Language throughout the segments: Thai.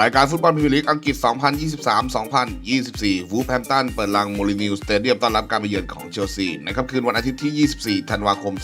รายการฟุตบอลพรีเมียร์ลีกอังกฤษ 2023-2024 วูฟแฮมตันเปิดลังโมลินิวสเตเดียมต้อนรับการไปเยือนของเชลซีในค่ำคืนวันอาทิตย์ที่ 24 ธันวาคม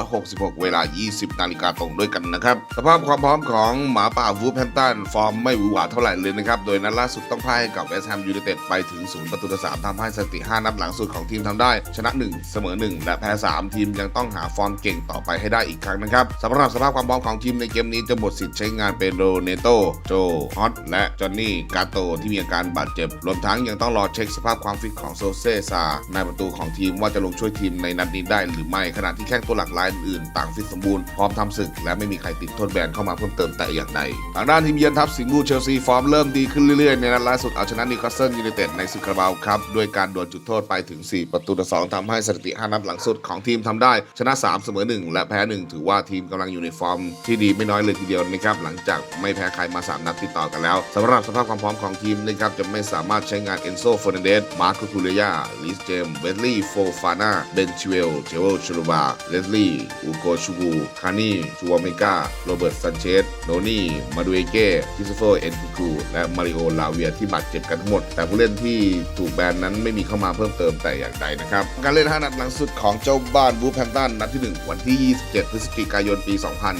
2566 เวลา 20 นาฬิกาตรงด้วยกันนะครับ สภาพความพร้อมของหมาป่าวูฟแฮมตันฟอร์มไม่หวือหวาเท่าไหร่เลยนะครับ โดยนัดล่าสุดต้องพ่ายกับเวสต์แฮมยูไนเต็ดไปถึง 0 ประตูต่อ 3ทำให้สถิติ 5 นัดหลังสุดของทีมทำได้ ชนะ 1 เสมอ 1 และแพ้ 3 ทีมยังต้องหาฟอร์มเก่งต่อไปให้ได้อีกครั้งนะครับสำหรับสภาพความพร้อมของทีมในเกมนี้จะหมดสิทธิ์ใช้งานเปโดเนโตโจฮอตและจอห์นนี่กาโตที่มีอาการบาดเจ็บ รวมทั้งยังต้องรอเช็คสภาพความฟิตของโซเซซาในประตูของทีมว่าจะลงช่วยทีมในนัดนี้ได้หรือไม่ขณะที่แข้งตัวหลักรายอื่นต่างฟิตสมบูรณ์พร้อมทำศึก และไม่มีใครติดโทษแบนเข้ามาเพิ่มเติมแต่อย่างใดทางด้านทีมเยือนทัพสิงห์บูเชลซีฟอร์มเริ่มดีขึ้นเรื่อยๆในนัดล่าสุดเอาชนะนิวคาสเซิลยูไนเต็ดในศึกคาราบาวครับด้วยการดวลจุดโทษไปถึง 4 ประตูต่อ2ทำให้สถิติ 5 นัดหลังสุดของทีมทำได้ ชนะ 3 เสมอ 1 และแพ้ 1 ถือว่าทีมกำลังอยู่ในฟอร์มที่ดีไม่น้อยเลยทีเดียวนะครับหลังจากไม่แพ้ใครมา 3 นัดติดต่อกันแล้วสำหรับสภาพความพร้อมของทีมนะครับจะไม่สามารถใช้งานเอนโซเฟอร์นันเดสมาร์คคูเลียลิสเจมเบนลี่โฟฟาน่าเบนชิเวลเจโอชูรูบาเลสลี่อูโกชูบูคานี่จูวาเมกาโรเบิร์ตซันเชสโนนี่มาดูเอเก้คิสโตเฟอร์เอ็นคูกูและมาริโอลาเวียที่บาดเจ็บกันทั้งหมด แต่ผู้เล่นที่ถูกแบนนั้นไม่มีเข้ามาเพิ่มเติมแต่อย่างใดนะครับ การเล่น 5 นัดหลังสุดของเจ้าบ้านบูแพมตันนัดที่ 1 วันที่ 27 พฤศจิกายนปี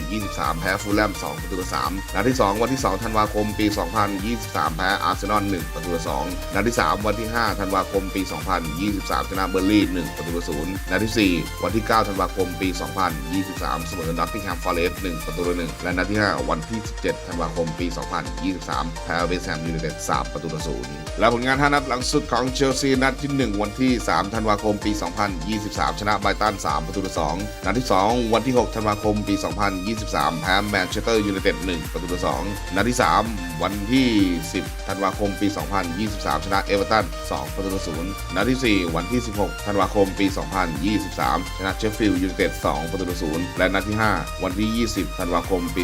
2023 แพ้ฟูลแลม2ประตูต่อ3นัดที่ 2 วันที่ 2 ธันวาคมปี2023 แพ้อาร์เซนอล1ประตูต่อ2นัดที่ 3 วันที่ 5 ธันวาคม ปี 2023 ชนะเบอร์ลี่1ประตูต่อ0นัดที่ 4 วันที่ 9 ธันวาคม ปี 2023 เสมอนัตติงแฮมฟอร์เรส1ประตูต่อ1และนัดที่ 5 วันที่ 17 ธันวาคม ปี 2023 แพ้เวสต์แฮมยูไนเต็ด3ประตูต่อ0และผลงาน 5 นัดหลังสุดของเชลซีนัดที่ 1 วันที่ 3 ธันวาคม ปี 2023 ชนะไบตัน3ประตูต่อ2นัดที่ 2 วันที่ 6 ธันวาคม ปี 2023 แพ้แมนเชสเตอร์ยูไนเต็ด1ประตูต่อ2นัดที่ 3วันที่ 10 ธันวาคม ปี 2023 ชนะเอเวอร์ตัน 2 ประตูต่อ0นัดที่ 4 วันที่ 16 ธันวาคม ปี 2023 ชนะเชฟฟิลด์ยูไนเต็ด 2 ประตูต่อ0และนัดที่ 5 วันที่ 20 ธันวาคม ปี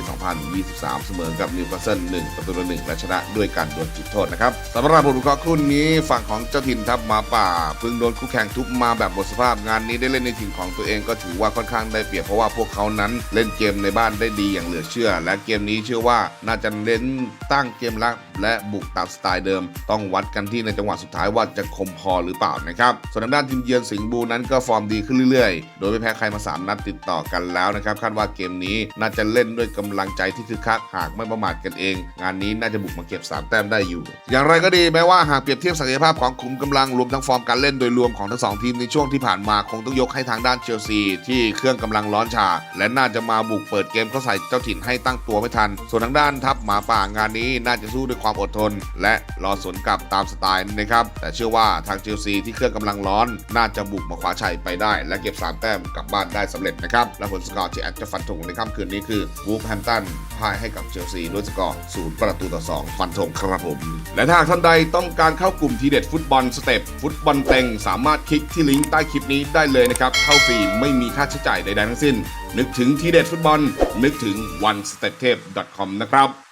2023 เสมอกับนิวคาสเซิล 1 ประตูต่อ1และชนะด้วยการดวลจุดโทษนะครับสำหรับบทวิเคราะห์คู่นี้ฝั่งของเจ้าถิ่นทัพมาป่าเพิ่งโดนคู่แข่งทุบมาแบบหมดสภาพงานนี้ได้เล่นในถิ่นของตัวเองก็ถือว่าค่อนข้างได้เปรียบเพราะว่าพวกเขานั้นเล่นเกมในบ้านได้ดีอย่างเหลือเชื่อ และเกมนี้เชื่อว่าน่าจะเน้นตั้งเกมรับและบุกตามสไตล์เดิม ต้องวัดกันที่ในจังหวะสุดท้ายว่าจะคมพอหรือเปล่านะครับส่วนทางด้านทีมเยือนสิงห์บูนั้นก็ฟอร์มดีขึ้นเรื่อยๆ โดยไม่แพ้ใครมา 3 นัดติดต่อกันแล้วนะครับคาดว่าเกมนี้น่าจะเล่นด้วยกำลังใจที่คึกคักหากไม่ประมาทกันเอง งานนี้น่าจะบุกมาเก็บ 3 แต้มได้อยู่ อย่างไรก็ดีแม้ว่าหากเปรียบเทียบศักยภาพของขุมกำลังรวมทั้งฟอร์มการเล่นโดยรวมของทั้งสองทีมในช่วงที่ผ่านมาคงต้องยกให้ทางด้านเชลซี ที่เครื่องกำลังร้อนฉาและน่าจะมาบุกเปิดเกมเข้าใส่เจ้าถิ่นให้ตั้งตัวไม่ทัน ส่วนทางด้านทัพหมาป่างานนี้น่าจะสู้ด้วยความอดทน และรอสวนกลับตามสไตล์นะครับ แต่เชื่อว่าทางเชลซีที่เครื่องกำลังร้อน น่าจะบุกมาคว้าชัยไปได้ และเก็บ 3 แต้มกลับบ้านได้สำเร็จนะครับ และผลสกอร์ที่แอดจะฟันธงในค่ำคืนนี้คือวูฟแฮมตันพ่ายให้กับเชลซีด้วยสกอร์ศูนย์ประตูต่อ 2 ฟันธงครับผม และถ้าหากท่านใดต้องการเข้ากลุ่มทีเด็ดฟุตบอลสเต็ปฟุตบอลเต็งสามารถคลิกที่ลิงก์ใต้คลิปนี้ได้เลยนะครับเข้าฟรีไม่มีค่าใช้จ่ายใดๆทั้งสิ้น นึกถึงทีเด็ดฟุตบอลนึกถึง one step tape com นะครับ